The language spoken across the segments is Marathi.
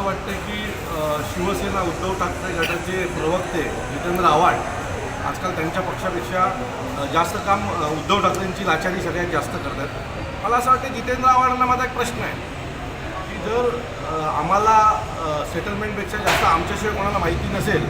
असं वाटतं की शिवसेना उद्धव ठाकरे गटाचे प्रवक्ते जितेंद्र आव्हाड आजकाल त्यांच्या पक्षापेक्षा जास्त काम उद्धव ठाकरेंची लाचारी सगळ्यात जास्त करतात. मला असं वाटतं जितेंद्र आव्हाडांना माझा एक प्रश्न आहे की जर आम्हाला सेटलमेंटपेक्षा जास्त आमच्याशिवाय कोणाला माहिती नसेल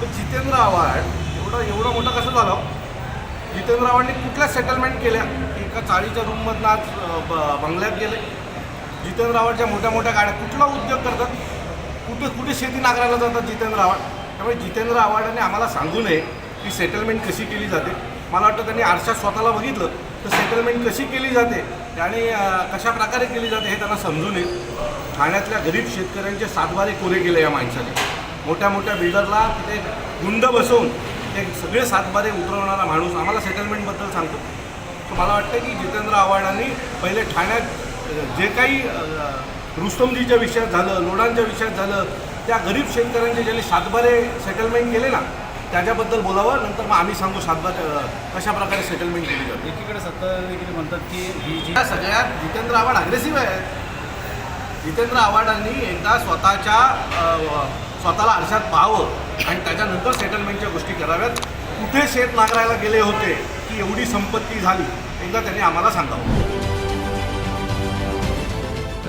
तर जितेंद्र आव्हाड एवढं एवढं मोठं कसं झालं हो? जितेंद्र आव्हाडने कुठल्या सेटलमेंट केल्या? की एका चाळीच्या रूममधनं आज ब- बंगल्यात गेले. जितेंद्र आव्हाडच्या मोठ्या मोठ्या गाड्या कुठला उद्योग करतात? कुठे कुठे शेती नागरायला जातात जितेंद्र आव्हाड त्यामुळे जितेंद्र आव्हाडाने आम्हाला सांगू नये की सेटलमेंट कशी केली जाते. मला वाटतं त्यांनी आरशात स्वतःला बघितलं तर सेटलमेंट कशी केली जाते आणि कशा प्रकारे केली जाते हे त्यांना समजून येईल ठाण्यातल्या गरीब शेतकऱ्यांचे सातबारे कोरे केले या माणसाने. मोठ्या मोठ्या बिल्डरला तिथे गुंड बसवून ते सगळे सातबारे उतरवणारा माणूस आम्हाला सेटलमेंटबद्दल सांगतो. तर मला वाटतं की जितेंद्र आव्हाडांनी पहिले ठाण्यात जे काही रुस्तमजीच्या विषयात झालं लोणांच्या विषयात झालं त्या गरीब शेतकऱ्यांचे ज्यांनी सातबारे सेटलमेंट केले ना त्याच्याबद्दल बोलावं नंतर मग आम्ही सांगू सातबारे प्रकारे सेटलमेंट केली जाते. एकीकडे सत्ता देखील म्हणतात की ही जी या सगळ्यात जितेंद्र आव्हाड अग्रेसिव्ह आहे जितेंद्र आव्हाडांनी एकदा स्वतःच्या स्वतःला आरशात पाहावं आणि त्याच्यानंतर सेटलमेंटच्या गोष्टी कराव्यात. कुठे शेत नांगरायला गेले होते की एवढी संपत्ती झाली एकदा त्यांनी आम्हाला सांगावं.